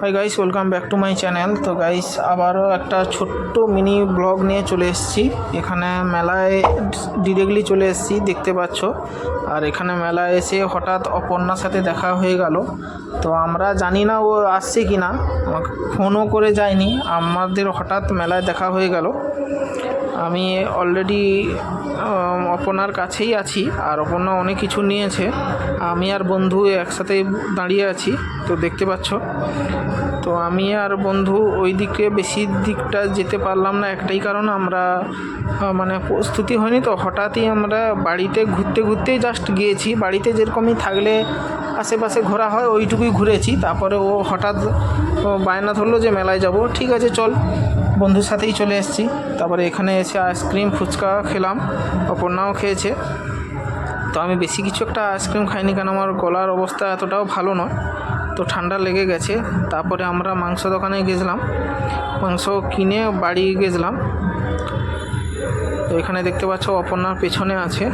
Hi guys welcome back to my channel তো guys আবারও একটা ছোট্ট মিনি ব্লগ নিয়ে চলে এসেছি। এখানে মেলায় ডিরেক্টলি চলে এসেছি, দেখতে পাচ্ছ। আর এখানে মেলায় এসে হঠাৎ অপর্ণার সাথে দেখা হয়ে গেল। তো আমরা জানি না ও আসছে কি না আমাকে ফোনও করে যায়নি। আমাদের হঠাৎ মেলায় দেখা হয়ে গেল। আমি অলরেডি অপর্ণার কাছেই আছি আর অপর্ণা অনেক কিছু নিয়েছে। আমি আর বন্ধু একসাথে দাঁড়িয়ে আছি, তো দেখতে পাচ্ছ। তো আমি আর বন্ধু ওই দিকে বেশি দিকটা যেতে পারলাম না, একটাই কারণ আমরা মানে প্রস্তুতি হয়নি তো। হঠাৎই আমরা বাড়িতে ঘুরতে ঘুরতেই জাস্ট গিয়েছি। বাড়িতে যেরকমই থাকলে আশেপাশে ঘোরা হয়, ওইটুকুই ঘুরেছি। তারপরে ও হঠাৎ বায়না ধরলো যে, মেলায় যাব। ঠিক আছে, চল। বন্ধুর সাথেই চলে এসেছি। তারপরে এখানে এসে আইসক্রিম ফুচকা খেলাম অপর্ণাও খেয়েছে। তো আমি বেশি কিছু একটা আইসক্রিম খাইনি কেন? আমার গলার অবস্থা এতটাও ভালো নয়। তো ঠান্ডা লেগে গেছে। তারপরে আমরা মাংস দোকানে গেছিলাম। মাংস কিনে বাড়ি গেছিলাম। তো এখানে দেখতে পাচ্ছ অপর্ণার পেছনে আছে।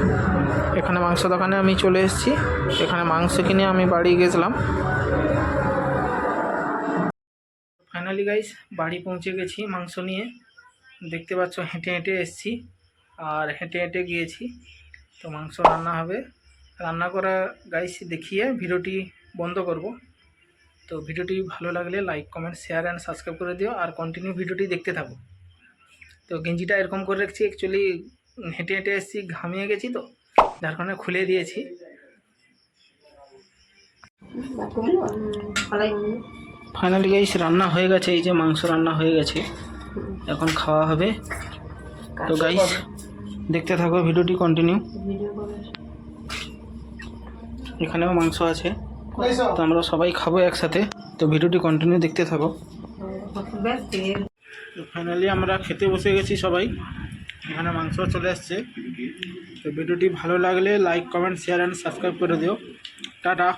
এখানে মাংস দোকানে আমি চলে এসেছি। এখানে মাংস কিনে আমি বাড়ি গেছিলাম। ফাইনালি গাইস বাড়ি পৌঁছে গেছি, মাংস নিয়ে। দেখতে পাচ্ছ, হেঁটে হেঁটে এসেছি। আর হেঁটে হেঁটে গিয়েছি, তো মাংস রান্না হবে। রান্না করা গাইস দেখিয়ে ভিডিওটি বন্ধ করব। তো ভিডিওটি ভালো লাগলে like comment share and subscribe করে দিও। আর কন্টিনিউ ভিডিওটি দেখতে থাকো। তো গেঞ্জিটা এরকম করে রেখেছি অ্যাকচুয়ালি হেঁটে হেঁটে এসেছি, ঘামিয়ে গেছি তো, যার কারণে খুলে দিয়েছি। ফাইনালি গাইস রান্না হয়ে গেছে এই যে মাংস রান্না হয়ে গেছে। এখন খাওয়া হবে। তো গাইস দেখতে থাকো ভিডিওটি কন্টিনিউ এখানেও মাংস আছে। তো আমরা সবাই খাব একসাথে। তো ভিডিওটি কন্টিনিউ দেখতে থাকো। ফাইনালি আমরা খেতে বসে গেছি সবাই। এখানে মাংস চলে আসছে। তো ভিডিওটি ভালো লাগলে like comment share and subscribe করে দিও। টাটা।